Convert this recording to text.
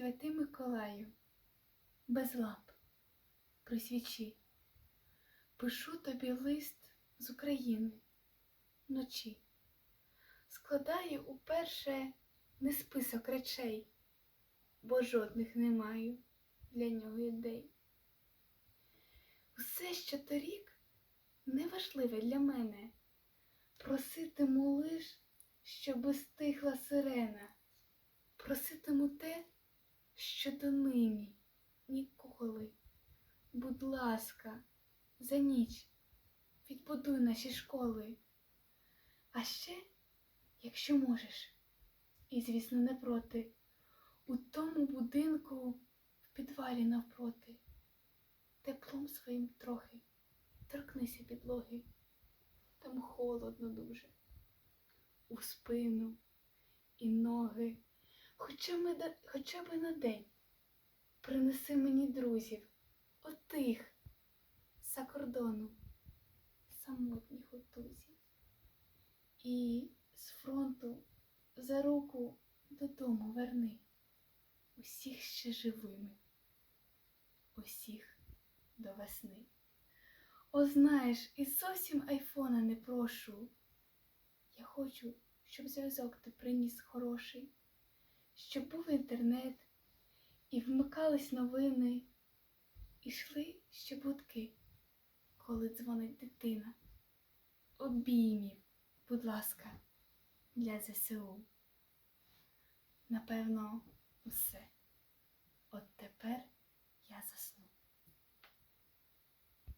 Святий Миколаю, без ламп, при свічі, пишу тобі лист з України вночі. Складаю уперше не список речей, бо жодних не маю для нього ідей. Усе, що торік, неважливе для мене. Проситиму лиш, щоби стихла сирена. Проситиму те, що донині ніколи. Будь ласка, за ніч відбудуй наші школи. А ще, якщо можеш, і, звісно, не проти, у тому будинку в підвалі навпроти, теплом своїм трохи торкнися підлоги, там холодно дуже, у спину і ноги, хоча, ми, хоча б на день принеси мені друзів, отих за кордону, самотніх отузів. І з фронту за руку додому верни усіх ще живими, усіх до весни. О, знаєш, і зовсім айфона не прошу. Я хочу, щоб зв'язок ти приніс хороший, щоб був інтернет, і вмикались новини, ішли ще будки, коли дзвонить дитина. Обіймів, будь ласка, для ЗСУ. Напевно, усе. От тепер я засну.